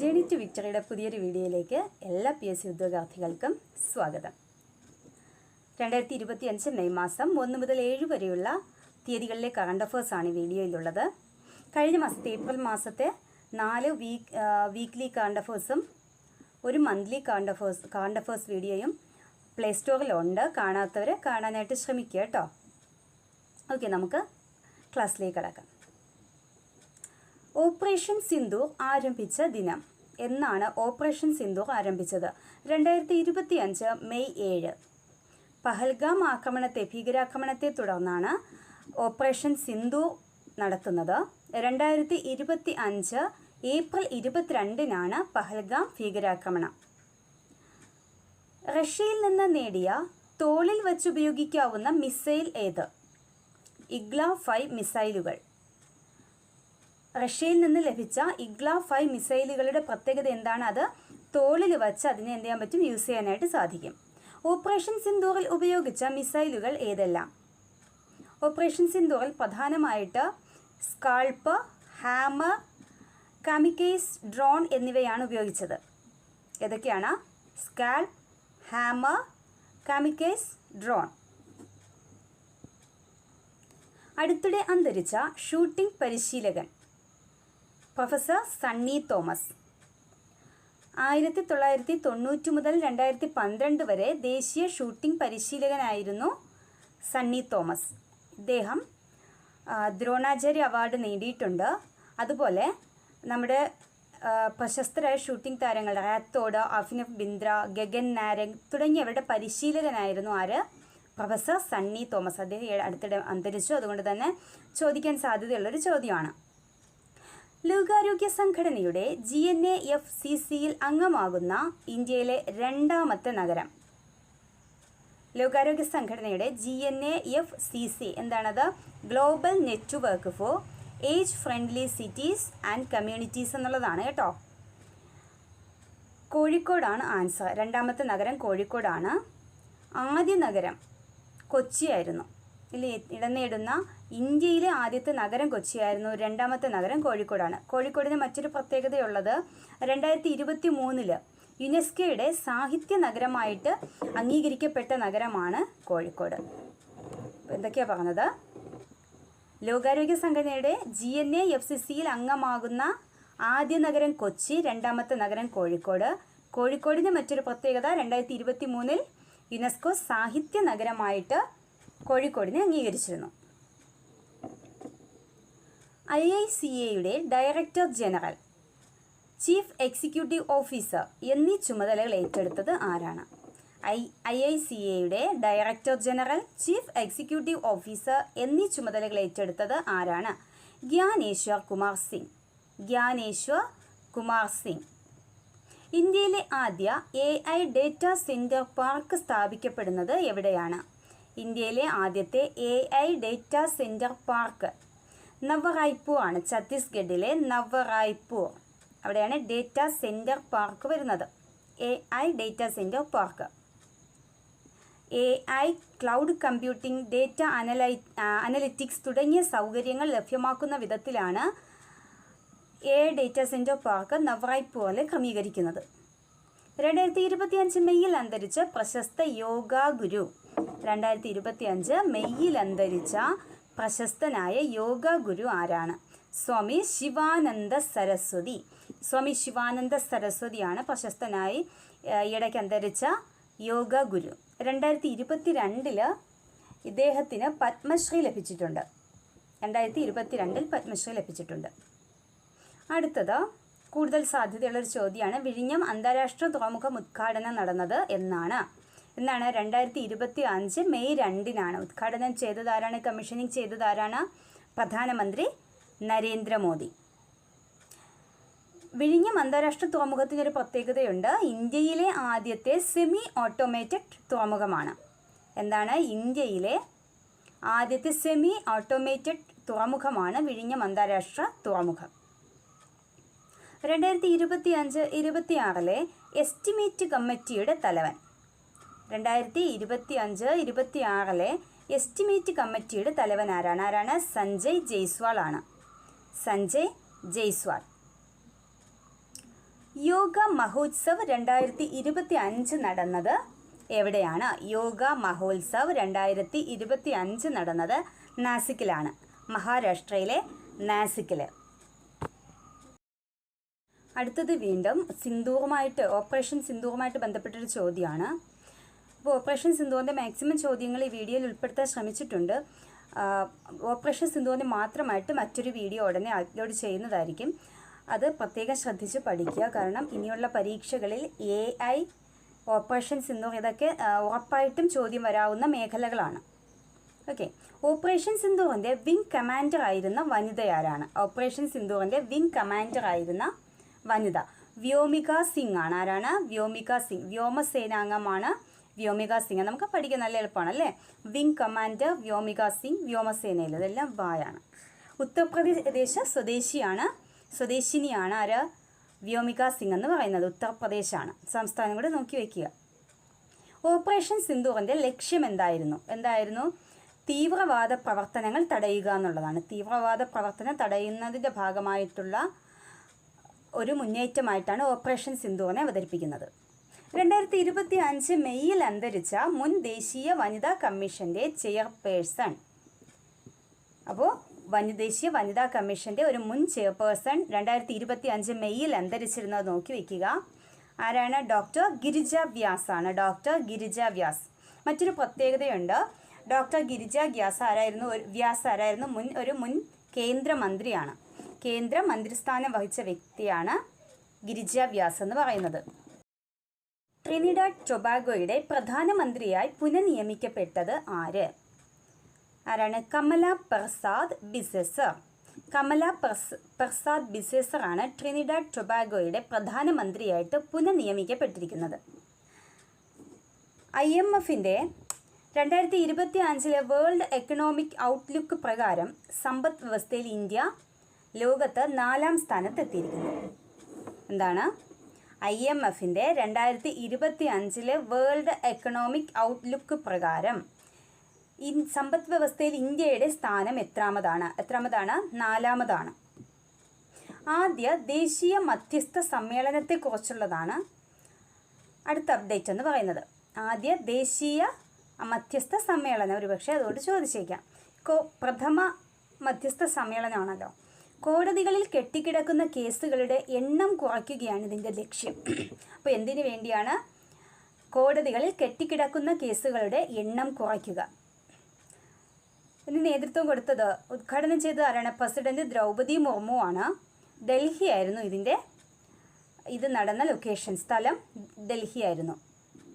Journey to വിക്ടറിയുടെ പുതിയൊരു വീഡിയോയിലേക്ക് എല്ലാ പി എസ് സി ഉദ്യോഗാർത്ഥികൾക്കും സ്വാഗതം. രണ്ടായിരത്തി ഇരുപത്തി അഞ്ച് മെയ് മാസം ഒന്ന് മുതൽ ഏഴ് വരെയുള്ള തീയതികളിലെ കറണ്ട് അഫേഴ്സ് ആണ് ഈ വീഡിയോയിലുള്ളത്. കഴിഞ്ഞ മാസത്തെ ഏപ്രിൽ മാസത്തെ നാല് വീക്ക് വീക്ക്ലി കറണ്ട് അഫേഴ്സും ഒരു monthly current affairs current affairs വീഡിയോയും പ്ലേ സ്റ്റോറിലുണ്ട് കാണാത്തവർ കാണാനായിട്ട് ശ്രമിക്കുക കേട്ടോ. ഓക്കെ നമുക്ക് ക്ലാസ്സിലേക്ക് കടക്കാം. ഓപ്പറേഷൻ സിന്ദൂർ ആരംഭിച്ച ദിനം എന്നാണ് ഓപ്പറേഷൻ സിന്ദൂർ ആരംഭിച്ചത്. രണ്ടായിരത്തി ഇരുപത്തി അഞ്ച് മെയ് ഏഴ്. പഹൽഗാം ആക്രമണത്തെ ഭീകരാക്രമണത്തെ തുടർന്നാണ് ഓപ്പറേഷൻ സിന്ദൂർ നടത്തുന്നത്. രണ്ടായിരത്തി ഇരുപത്തി അഞ്ച് ഏപ്രിൽ ഇരുപത്തിരണ്ടിനാണ് പഹൽഗാം ഭീകരാക്രമണം. റഷ്യയിൽ നിന്ന് നേടിയ തോളിൽ വച്ചുപയോഗിക്കാവുന്ന മിസൈൽ ഏത്? ഇഗ്ല ഫൈവ് മിസൈലുകൾ. റഷ്യയിൽ നിന്ന് ലഭിച്ച ഇഗ്ല ഫൈവ് മിസൈലുകളുടെ പ്രത്യേകത എന്താണ് അത് തോളിൽ വച്ച് അതിനെ എന്ത് ചെയ്യാൻ പറ്റും? യൂസ് ചെയ്യാനായിട്ട് സാധിക്കും. ഓപ്പറേഷൻ സിന്ദൂറിൽ ഉപയോഗിച്ച മിസൈലുകൾ ഏതെല്ലാം? ഓപ്പറേഷൻ സിന്ദൂറിൽ പ്രധാനമായിട്ട് സ്കാൾപ്പ് ഹാമർ കാമിക്കേസ് ഡ്രോൺ എന്നിവയാണ് ഉപയോഗിച്ചത്. ഏതൊക്കെയാണ്? SCALP hammer kamikaze drone. അടുത്തിടെ അന്തരിച്ച ഷൂട്ടിംഗ് പരിശീലകൻ. പ്രൊഫസർ സണ്ണി തോമസ്. ആയിരത്തി തൊള്ളായിരത്തി തൊണ്ണൂറ്റി മുതൽ രണ്ടായിരത്തി പന്ത്രണ്ട് വരെ ദേശീയ ഷൂട്ടിംഗ് പരിശീലകനായിരുന്നു സണ്ണി തോമസ്. ഇദ്ദേഹം ദ്രോണാചാര്യ അവാർഡ് നേടിയിട്ടുണ്ട്. അതുപോലെ നമ്മുടെ പ്രശസ്തരായ ഷൂട്ടിംഗ് താരങ്ങൾ റാത്തോഡ് അഫിനഫ് ബിന്ദ്ര ഗഗൻ നാരംഗ് തുടങ്ങിയവരുടെ പരിശീലകനായിരുന്നു ആര്? പ്രൊഫസർ സണ്ണി തോമസ്. അദ്ദേഹം അടുത്തിടെ അന്തരിച്ചു. അതുകൊണ്ട് തന്നെ ചോദിക്കാൻ സാധ്യതയുള്ളൊരു ചോദ്യമാണ്. ലോകാരോഗ്യ സംഘടനയുടെ G N A F C സിയിൽ അംഗമാകുന്ന ഇന്ത്യയിലെ രണ്ടാമത്തെ നഗരം. ലോകാരോഗ്യ സംഘടനയുടെ G N A F C C എന്താണത്? Global network for age friendly cities and communities എന്നുള്ളതാണ് കേട്ടോ. കോഴിക്കോടാണ് ആൻസർ. രണ്ടാമത്തെ നഗരം കോഴിക്കോടാണ്. ആദ്യ നഗരം കൊച്ചിയായിരുന്നു. ഇതിൽ ഇടം നേടുന്ന ഇന്ത്യയിലെ ആദ്യത്തെ നഗരം കൊച്ചിയായിരുന്നു. രണ്ടാമത്തെ നഗരം കോഴിക്കോടാണ്. കോഴിക്കോടിന് മറ്റൊരു പ്രത്യേകതയുള്ളത് രണ്ടായിരത്തി ഇരുപത്തി മൂന്നിൽ യുനെസ്കോയുടെ സാഹിത്യ നഗരമായിട്ട് അംഗീകരിക്കപ്പെട്ട നഗരമാണ് കോഴിക്കോട്. എന്തൊക്കെയാണ് പറഞ്ഞത്? ലോകാരോഗ്യ സംഘടനയുടെ G N A F C സിയിൽ അംഗമാകുന്ന ആദ്യ നഗരം കൊച്ചി രണ്ടാമത്തെ നഗരം കോഴിക്കോട്. കോഴിക്കോടിന്റെ മറ്റൊരു പ്രത്യേകത രണ്ടായിരത്തി ഇരുപത്തി മൂന്നിൽ യുനെസ്കോ സാഹിത്യ നഗരമായിട്ട് കോഴിക്കോടിനെ അംഗീകരിച്ചിരുന്നു. ഐ ഐ സി എയുടെ director general chief executive officer എന്നീ ചുമതലകൾ ഏറ്റെടുത്തത് ആരാണ്? ഐ ഐ ഐ സി എയുടെ director general chief executive officer എന്നീ ചുമതലകൾ ഏറ്റെടുത്തത് ആരാണ്? ഗ്യാനേശ്വർ കുമാർ സിംഗ്. ഗ്യാനേശ്വർ കുമാർ സിംഗ്. ഇന്ത്യയിലെ ആദ്യ A I data centre park സ്ഥാപിക്കപ്പെടുന്നത് എവിടെയാണ്? ഇന്ത്യയിലെ ആദ്യത്തെ A I data centre park Nava Raipur ആണ് ഛത്തീസ്ഗഡിലെ നവറായ്പൂർ അവിടെയാണ് ഡേറ്റ സെന്റർ പാർക്ക് വരുന്നത്. A I data centre park. A I cloud computing data analy analytics തുടങ്ങിയ സൗകര്യങ്ങൾ ലഭ്യമാക്കുന്ന വിധത്തിലാണ് എ ഡേറ്റ സെന്റർ പാർക്ക് നവറായ്പൂറിൽ ക്രമീകരിക്കുന്നത്. രണ്ടായിരത്തി ഇരുപത്തി അഞ്ച് മെയ്യിൽ അന്തരിച്ച പ്രശസ്ത യോഗ ഗുരു. രണ്ടായിരത്തി ഇരുപത്തി അഞ്ച് മെയ്യിൽ അന്തരിച്ച പ്രശസ്തനായ യോഗ ഗുരു ആരാണ്? സ്വാമി ശിവാനന്ദ സരസ്വതി. സ്വാമി ശിവാനന്ദ സരസ്വതിയാണ് പ്രശസ്തനായി ഇടയ്ക്ക് അന്തരിച്ച യോഗ ഗുരു. രണ്ടായിരത്തി ഇരുപത്തി രണ്ടിൽ ഇദ്ദേഹത്തിന് പത്മശ്രീ ലഭിച്ചിട്ടുണ്ട്. രണ്ടായിരത്തി ഇരുപത്തി രണ്ടിൽ പത്മശ്രീ ലഭിച്ചിട്ടുണ്ട്. അടുത്തത് കൂടുതൽ സാധ്യതയുള്ളൊരു ചോദ്യമാണ് വിഴിഞ്ഞം അന്താരാഷ്ട്ര തുറമുഖം ഉദ്ഘാടനം നടന്നത് എന്നാണ്. എന്നാണ് രണ്ടായിരത്തി ഇരുപത്തി അഞ്ച് മെയ് രണ്ടിനാണ് ഉദ്ഘാടനം ചെയ്തതാരാണ് കമ്മീഷനിങ് ചെയ്തതാരാണ് പ്രധാനമന്ത്രി നരേന്ദ്രമോദി. വിഴിഞ്ഞം അന്താരാഷ്ട്ര തുറമുഖത്തിനൊരു പ്രത്യേകതയുണ്ട്. ഇന്ത്യയിലെ ആദ്യത്തെ സെമി ഓട്ടോമേറ്റഡ് തുറമുഖമാണ്. എന്താണ്? ഇന്ത്യയിലെ ആദ്യത്തെ സെമി ഓട്ടോമേറ്റഡ് തുറമുഖമാണ് വിഴിഞ്ഞം അന്താരാഷ്ട്ര തുറമുഖം. രണ്ടായിരത്തി ഇരുപത്തി അഞ്ച് ഇരുപത്തി ആറിലെ എസ്റ്റിമേറ്റ് കമ്മിറ്റിയുടെ തലവൻ. രണ്ടായിരത്തി ഇരുപത്തി അഞ്ച് ഇരുപത്തി ആറിലെ എസ്റ്റിമേറ്റ് കമ്മിറ്റിയുടെ തലവൻ ആരാണ്? ആരാണ്? സഞ്ജയ് ജയ്സ്വാൾ ആണ് സഞ്ജയ് ജയ്സ്വാൾ. യോഗ മഹോത്സവ് രണ്ടായിരത്തി ഇരുപത്തി അഞ്ച് നടന്നത് എവിടെയാണ്? യോഗ മഹോത്സവ് രണ്ടായിരത്തി ഇരുപത്തി അഞ്ച് നടന്നത് നാസിക്കിലാണ്. മഹാരാഷ്ട്രയിലെ നാസിക്കിൽ അടുത്തത് വീണ്ടും സിന്ദൂറുമായിട്ട് ഓപ്പറേഷൻ സിന്ദൂറുമായിട്ട് ബന്ധപ്പെട്ടൊരു ചോദ്യമാണ്. അപ്പോൾ ഓപ്പറേഷൻ സിന്ധുവിന്റെ മാക്സിമം ചോദ്യങ്ങൾ ഈ വീഡിയോയിൽ ഉൾപ്പെടുത്താൻ ശ്രമിച്ചിട്ടുണ്ട്. ഓപ്പറേഷൻ സിന്ധുവിന്റെ മാത്രമായിട്ട് മറ്റൊരു വീഡിയോ ഉടനെ അപ്ലോഡ് ചെയ്യുന്നതായിരിക്കും. അത് പ്രത്യേകം ശ്രദ്ധിച്ച് പഠിക്കുക. കാരണം ഇനിയുള്ള പരീക്ഷകളിൽ എ ഐ ഓപ്പറേഷൻ സിന്ധു ഇതൊക്കെ ഉറപ്പായിട്ടും ചോദ്യം വരാവുന്ന മേഖലകളാണ്. ഓക്കെ. ഓപ്പറേഷൻ സിന്ധുവിന്റെ വിങ് കമാൻഡർ ആയിരുന്ന വനിത ആരാണ്? ഓപ്പറേഷൻ സിന്ധുവിന്റെ വിങ് കമാൻഡർ ആയിരുന്ന വനിത. വ്യോമിക സിംഗ് ആണ്. ആരാണ്? വ്യോമിക സിംഗ്. വ്യോമസേനാംഗമാണ് വ്യോമിക സിംഗ്. നമുക്ക് പഠിക്കാൻ നല്ല എളുപ്പമാണ് അല്ലേ? വിംഗ് കമാൻഡർ വ്യോമിക സിംഗ് വ്യോമസേനയിൽ. അതെല്ലാം വായാണ്. ഉത്തർപ്രദേശ് സ്വദേശിയാണ് സ്വദേശിനിയാണ് ആര്? വ്യോമിക സിംഗ് എന്ന് പറയുന്നത്. ഉത്തർപ്രദേശാണ്. സംസ്ഥാനം കൂടെ നോക്കി വയ്ക്കുക ഓപ്പറേഷൻ സിന്ദൂറിന്റെ ലക്ഷ്യം എന്തായിരുന്നു? എന്തായിരുന്നു? തീവ്രവാദ പ്രവർത്തനങ്ങൾ തടയുക എന്നുള്ളതാണ്. തീവ്രവാദ പ്രവർത്തനം തടയുന്നതിന്റെ ഭാഗമായിട്ടുള്ള ഒരു മുന്നേറ്റമായിട്ടാണ് ഓപ്പറേഷൻ സിന്ദൂറിനെ അവതരിപ്പിക്കുന്നത്. രണ്ടായിരത്തി ഇരുപത്തി അഞ്ച് മെയ്യിൽ അന്തരിച്ച മുൻ ദേശീയ വനിതാ കമ്മീഷന്റെ ചെയർപേഴ്സൺ. അപ്പോൾ വനി ദേശീയ വനിതാ കമ്മീഷന്റെ ഒരു മുൻ ചെയർപേഴ്സൺ രണ്ടായിരത്തി ഇരുപത്തി അഞ്ച് മെയ്യിൽ അന്തരിച്ചിരുന്നത് നോക്കി വയ്ക്കുക ആരാണ്? ഡോക്ടർ ഗിരിജ വ്യാസ് ആണ്. ഡോക്ടർ ഗിരിജ വ്യാസ്. മറ്റൊരു പ്രത്യേകതയുണ്ട്. ഡോക്ടർ ഗിരിജ വ്യാസ് ആരായിരുന്നു? വ്യാസ് ആരായിരുന്നു? മുൻ ഒരു മുൻ കേന്ദ്രമന്ത്രിയാണ്. കേന്ദ്ര മന്ത്രിസ്ഥാനം വഹിച്ച വ്യക്തിയാണ് ഗിരിജ വ്യാസ് എന്ന് പറയുന്നത്. ട്രിനിഡാഡ് ടൊബാഗോയുടെ പ്രധാനമന്ത്രിയായി പുനഃനിയമിക്കപ്പെട്ടത് ആര്? ആരാണ്? Kamla Persad Bissessar. Kamla Pers Persad Bissessar ആണ് ട്രിനിഡാഡ് ടൊബാഗോയുടെ പ്രധാനമന്ത്രിയായിട്ട് പുനഃനിയമിക്കപ്പെട്ടിരിക്കുന്നത്. ഐ എം എഫിന്റെ രണ്ടായിരത്തി ഇരുപത്തി അഞ്ചിലെ വേൾഡ് എക്കണോമിക് ഔട്ട്ലുക്ക് പ്രകാരം സമ്പദ് വ്യവസ്ഥയിൽ ഇന്ത്യ ലോകത്ത് നാലാം സ്ഥാനത്തെത്തിയിരിക്കുന്നു. എന്താണ്? ഐ എം എഫിന്റെ രണ്ടായിരത്തി ഇരുപത്തി അഞ്ചിലെ വേൾഡ് എക്കണോമിക് ഔട്ട്ലുക്ക് പ്രകാരം ഇൻ സമ്പദ് വ്യവസ്ഥയിൽ ഇന്ത്യയുടെ സ്ഥാനം എത്രാമതാണ്? എത്രാമതാണ്? നാലാമതാണ്. ആദ്യ ദേശീയ മധ്യസ്ഥ സമ്മേളനത്തെക്കുറിച്ചുള്ളതാണ് അടുത്ത അപ്ഡേറ്റ് എന്ന് പറയുന്നത്. ആദ്യ ദേശീയ മധ്യസ്ഥ സമ്മേളനം ഒരുപക്ഷെ അതുകൊണ്ട് ചോദിച്ചേക്കാം. പ്രഥമ മധ്യസ്ഥ സമ്മേളനമാണല്ലോ. കോടതികളിൽ കെട്ടിക്കിടക്കുന്ന കേസുകളുടെ എണ്ണം കുറയ്ക്കുകയാണ് ഇതിന്റെ ലക്ഷ്യം. അപ്പോൾ എന്തിനു വേണ്ടിയാണ് കോടതികളിൽ കെട്ടിക്കിടക്കുന്ന കേസുകളുടെ എണ്ണം കുറയ്ക്കുക? ഇതിന് നേതൃത്വം കൊടുത്തത് ഉദ്ഘാടനം ചെയ്തത് ആരാണ്? പ്രസിഡന്റ് ദ്രൗപദി മുർമു ആണ്. ഡൽഹി ആയിരുന്നു ഇതിന്റെ ഇത് നടന്ന ലൊക്കേഷൻ സ്ഥലം ഡൽഹി ആയിരുന്നു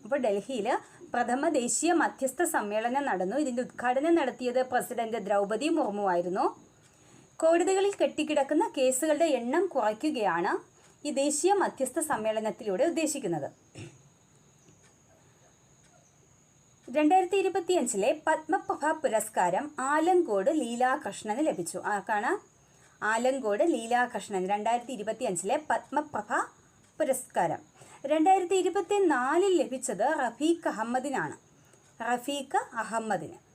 അപ്പോൾ ഡൽഹിയിൽ പ്രഥമ ദേശീയ മധ്യസ്ഥ സമ്മേളനം നടന്നു. ഇതിന്റെ ഉദ്ഘാടനം നടത്തിയത് പ്രസിഡന്റ് ദ്രൗപദി മുർമു ആയിരുന്നു. കോടതികളിൽ കെട്ടിക്കിടക്കുന്ന കേസുകളുടെ എണ്ണം കുറയ്ക്കുകയാണ് ഈ ദേശീയ മധ്യസ്ഥ സമ്മേളനത്തിലൂടെ ഉദ്ദേശിക്കുന്നത്. രണ്ടായിരത്തി ഇരുപത്തിയഞ്ചിലെ പത്മപ്രഭ പുരസ്കാരം ആലങ്കോട് ലീലാകൃഷ്ണന് ലഭിച്ചു. ആർക്കാണ്? ആലങ്കോട് ലീലാകൃഷ്ണൻ രണ്ടായിരത്തി ഇരുപത്തിയഞ്ചിലെ പത്മപ്രഭ പുരസ്കാരം. രണ്ടായിരത്തി ഇരുപത്തി നാലിൽ ലഭിച്ചത് റഫീഖ് അഹമ്മദിനാണ്. റഫീഖ് അഹമ്മദിന്.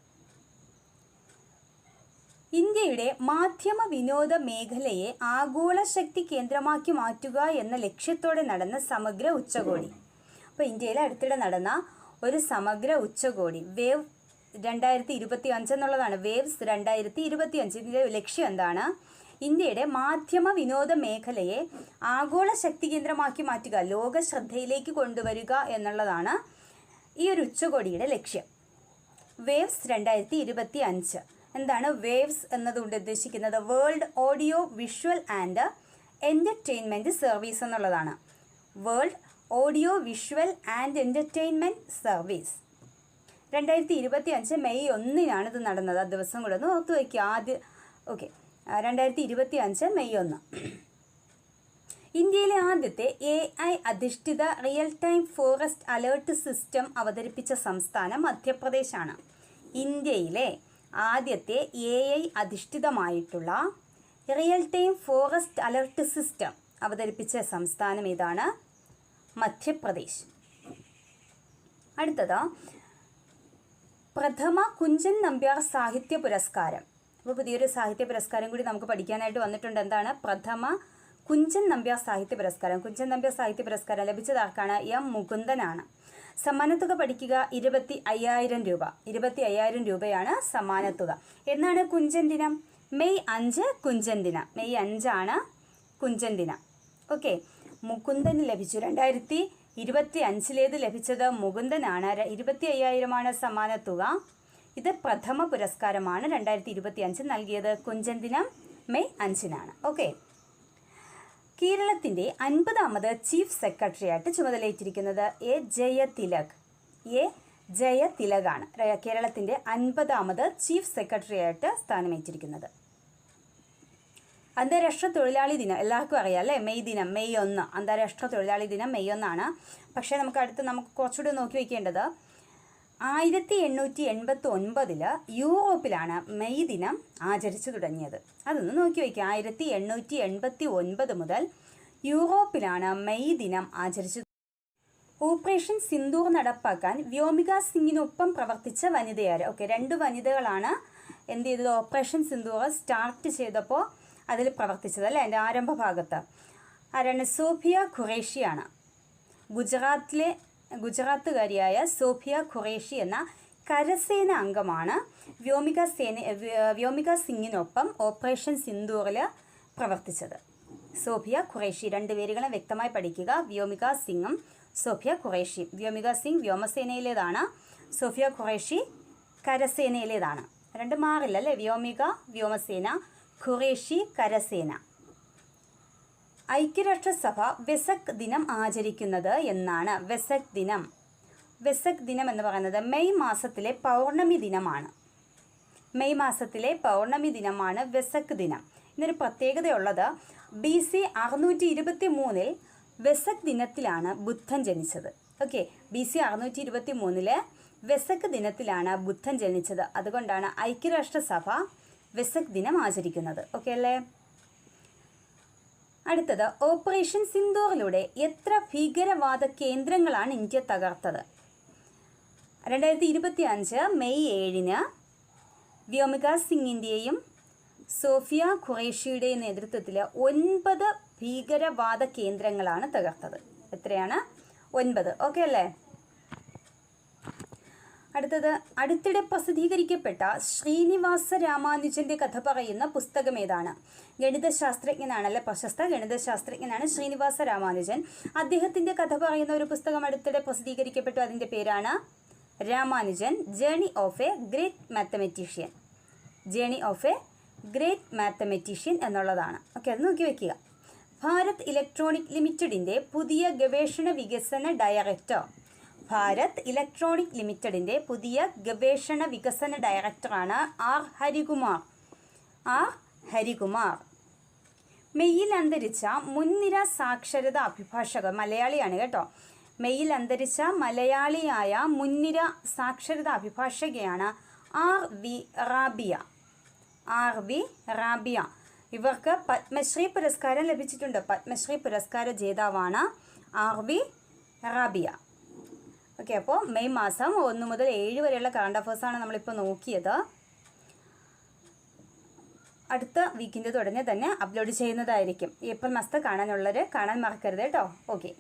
ഇന്ത്യയുടെ മാധ്യമ വിനോദ മേഖലയെ ആഗോള ശക്തി കേന്ദ്രമാക്കി മാറ്റുക എന്ന ലക്ഷ്യത്തോടെ നടന്ന സമഗ്ര ഉച്ചകോടി. അപ്പോൾ ഇന്ത്യയിൽ അടുത്തിടെ നടന്ന ഒരു സമഗ്ര ഉച്ചകോടി. വേവ് രണ്ടായിരത്തി ഇരുപത്തി അഞ്ച് എന്നുള്ളതാണ്. വേവ്സ് രണ്ടായിരത്തി ഇരുപത്തി അഞ്ച് ലക്ഷ്യം എന്താണ്? ഇന്ത്യയുടെ മാധ്യമ വിനോദ മേഖലയെ ആഗോള ശക്തി കേന്ദ്രമാക്കി മാറ്റുക ലോക ശ്രദ്ധയിലേക്ക് കൊണ്ടുവരിക എന്നുള്ളതാണ് ഈ ഒരു ഉച്ചകോടിയുടെ ലക്ഷ്യം. വേവ്സ് രണ്ടായിരത്തി ഇരുപത്തി അഞ്ച് എന്താണ് വേവ്സ് എന്നതുകൊണ്ട് ഉദ്ദേശിക്കുന്നത് world audio visual and entertainment service എന്നുള്ളതാണ്. World audio visual and entertainment service. രണ്ടായിരത്തി ഇരുപത്തി അഞ്ച് മെയ് ഒന്നിനാണ് ഇത് നടന്നത്. ആ ദിവസം കൂടെ ഒന്ന് ഓർത്തു വയ്ക്കുക ആദ്യ ഓക്കെ രണ്ടായിരത്തി ഇരുപത്തി അഞ്ച് മെയ് ഒന്ന്. ഇന്ത്യയിലെ ആദ്യത്തെ എ ഐ അധിഷ്ഠിത real time forest alert system അവതരിപ്പിച്ച സംസ്ഥാനം മധ്യപ്രദേശാണ്. ഇന്ത്യയിലെ ആദ്യത്തെ A I അധിഷ്ഠിതമായിട്ടുള്ള real time forest alert system അവതരിപ്പിച്ച സംസ്ഥാനം ഏതാണ്? മധ്യപ്രദേശ്. അടുത്തത് പ്രഥമ കുഞ്ചൻ നമ്പ്യാർ സാഹിത്യ പുരസ്കാരം. അപ്പോൾ പുതിയൊരു സാഹിത്യ പുരസ്കാരം കൂടി നമുക്ക് പഠിക്കാനായിട്ട് വന്നിട്ടുണ്ട്. എന്താണ്? പ്രഥമ കുഞ്ചൻ നമ്പ്യാർ സാഹിത്യ പുരസ്കാരം. കുഞ്ചൻ നമ്പ്യാർ സാഹിത്യ പുരസ്കാരം ലഭിച്ചത് ആർക്കാണ്? എം മുകുന്ദനാണ്. സമ്മാനത്തുക പഠിക്കുക ഇരുപത്തി അയ്യായിരം രൂപ. ഇരുപത്തി അയ്യായിരം രൂപയാണ് സമ്മാനത്തുക. എന്നാണ് കുഞ്ചൻ ദിനം? മെയ് അഞ്ച് കുഞ്ചൻ ദിനം. മെയ് അഞ്ചാണ് കുഞ്ചൻ ദിനം. ഓക്കെ. മുകുന്ദന് ലഭിച്ചു. രണ്ടായിരത്തി ഇരുപത്തി അഞ്ചിലേത് ലഭിച്ചത് മുകുന്ദനാണ്. ഇരുപത്തി അയ്യായിരമാണ് സമ്മാനത്തുക. ഇത് പ്രഥമ പുരസ്കാരമാണ്. രണ്ടായിരത്തി ഇരുപത്തി അഞ്ച് നൽകിയത് കുഞ്ചൻ ദിനം മെയ് അഞ്ചിനാണ്. ഓക്കെ. കേരളത്തിന്റെ അൻപതാമത് ചീഫ് സെക്രട്ടറിയായിട്ട് ചുമതലയേറ്റിരിക്കുന്നത് എ ജയതിലക്. എ ജയതിലകാണ് കേരളത്തിന്റെ അൻപതാമത് ചീഫ് സെക്രട്ടറിയായിട്ട് സ്ഥാനമേറ്റിരിക്കുന്നത്. അന്താരാഷ്ട്ര തൊഴിലാളി ദിനം എല്ലാവർക്കും അറിയാം അല്ലേ? മെയ് ദിനം മെയ് ഒന്ന്. അന്താരാഷ്ട്ര തൊഴിലാളി ദിനം മെയ് ഒന്നാണ്. പക്ഷേ നമുക്ക് അടുത്ത് നമുക്ക് കുറച്ചുകൂടി നോക്കി വയ്ക്കേണ്ടത് ആയിരത്തി എണ്ണൂറ്റി എൺപത്തി ഒൻപതിൽ യൂറോപ്പിലാണ് മെയ് ദിനം ആചരിച്ചു തുടങ്ങിയത്. അതൊന്ന് നോക്കി വയ്ക്കുക ആയിരത്തി എണ്ണൂറ്റി എൺപത്തി ഒൻപത് മുതൽ യൂറോപ്പിലാണ് മെയ് ദിനം ആചരിച്ചു ഓപ്പറേഷൻ സിന്ദൂർ നടപ്പാക്കാൻ വ്യോമിക സിംഗിനൊപ്പം പ്രവർത്തിച്ച വനിതയാര്. ഓക്കെ രണ്ട് വനിതകളാണ് എന്ത് ചെയ്തത്? ഓപ്പറേഷൻ സിന്ദൂർ സ്റ്റാർട്ട് ചെയ്തപ്പോൾ അതിൽ പ്രവർത്തിച്ചത് അല്ലേ? എന്റെ ആരംഭ ഭാഗത്ത്. ആരാണ് സോഫിയ ഖുറേഷിയാണ്. ഗുജറാത്തിലെ ഗുജറാത്തുകാരിയായ സോഫിയ ഖുറേഷി എന്ന കരസേന അംഗമാണ്. വ്യോമിക സേന വ്യ- വ്യോമിക സിംഗിനൊപ്പം ഓപ്പറേഷൻ സിന്ദൂറിൽ പ്രവർത്തിച്ചത്. സോഫിയ ഖുറേഷി രണ്ട് പേരുകളെ വ്യക്തമായി പഠിക്കുക. വ്യോമിക സിംഗും സോഫിയ ഖുറേഷി വ്യോമിക സിംഗ് വ്യോമസേനയിലേതാണ്. സോഫിയ ഖുറേഷി കരസേനയിലേതാണ്. രണ്ട് മാറില്ല അല്ലേ വ്യോമിക വ്യോമസേന ഖുറേഷി കരസേന. ഐക്യരാഷ്ട്രസഭ വെസക് ദിനം ആചരിക്കുന്നത് എന്നാണ് വെസക് ദിനം. വെസക് ദിനം എന്ന് പറയുന്നത് മെയ് മാസത്തിലെ പൗർണമി ദിനമാണ്. മെയ് മാസത്തിലെ പൗർണമി ദിനമാണ് വെസക് ദിനം. ഇതിനൊരു പ്രത്യേകതയുള്ളത് ബി സി അറുന്നൂറ്റി ഇരുപത്തി മൂന്നിൽ വെസക് ദിനത്തിലാണ് ബുദ്ധൻ ജനിച്ചത്. ഓക്കെ ബി സി അറുന്നൂറ്റി ഇരുപത്തി മൂന്നിൽ വെസക് ദിനത്തിലാണ് ബുദ്ധൻ ജനിച്ചത്. അതുകൊണ്ടാണ് ഐക്യരാഷ്ട്രസഭ വെസക് ദിനം ആചരിക്കുന്നത്. ഓക്കെ അല്ലേ? അടുത്തത് ഓപ്പറേഷൻ സിന്ദൂറിലൂടെ എത്ര ഭീകരവാദ കേന്ദ്രങ്ങളാണ് ഇന്ത്യ തകർത്തത്? രണ്ടായിരത്തി ഇരുപത്തി അഞ്ച് മെയ് ഏഴിന് വ്യോമിക സിംഗിന്റെയും സോഫിയ ഖുറേഷിയുടെയും നേതൃത്വത്തിൽ ഒൻപത് ഭീകരവാദ കേന്ദ്രങ്ങളാണ് തകർത്തത്. എത്രയാണ്? ഒൻപത്. ഓക്കെ അല്ലേ? അടുത്തത് അടുത്തിടെ പ്രസിദ്ധീകരിക്കപ്പെട്ട ശ്രീനിവാസ രാമാനുജന്റെ കഥ പറയുന്ന പുസ്തകം ഏതാണ്? ഗണിതശാസ്ത്രജ്ഞനാണല്ലേ പ്രശസ്ത? ഗണിതശാസ്ത്രജ്ഞനാണ് ശ്രീനിവാസ രാമാനുജൻ. അദ്ദേഹത്തിന്റെ കഥ പറയുന്ന ഒരു പുസ്തകം അടുത്തിടെ പ്രസിദ്ധീകരിക്കപ്പെട്ടു. അതിന്റെ പേരാണ് Ramanujan journey of a great mathematician journey of a great mathematician എന്നുള്ളതാണ്. ഓക്കെ അത് നോക്കി വെക്കുക. ഭാരത് ഇലക്ട്രോണിക് ലിമിറ്റഡിന്റെ പുതിയ ഗവേഷണ വികസന ഡയറക്ടർ ഭാരത് ഇലക്ട്രോണിക് ലിമിറ്റഡിന്റെ പുതിയ ഗവേഷണ വികസന ഡയറക്ടറാണ് ആർ ഹരികുമാർ. ആർ ഹരികുമാർ. മെയ്യിൽ അന്തരിച്ച മുൻനിര സാക്ഷരത അഭിഭാഷക മലയാളിയാണ് കേട്ടോ. മെയ്യിൽ അന്തരിച്ച മലയാളിയായ മുൻനിര സാക്ഷരത അഭിഭാഷകയാണ് R V Rabiya. R V Rabiya. ഇവർക്ക് പത്മശ്രീ പുരസ്കാരം ലഭിച്ചിട്ടുണ്ട്. പത്മശ്രീ പുരസ്കാര ജേതാവാണ് ആർ വി റാബിയ. ഓക്കെ അപ്പോൾ മെയ് മാസം ഒന്ന് മുതൽ ഏഴ് വരെയുള്ള കറണ്ട് അഫേഴ്സാണ് നമ്മളിപ്പോൾ നോക്കിയത്. അടുത്ത വീക്കിന്റെ തുടങ്ങി തന്നെ അപ്ലോഡ് ചെയ്യുന്നതായിരിക്കും. ഏപ്രിൽ മാസത്തെ കാണാനുള്ളവർ കാണാൻ മറക്കരുത് കേട്ടോ. ഓക്കെ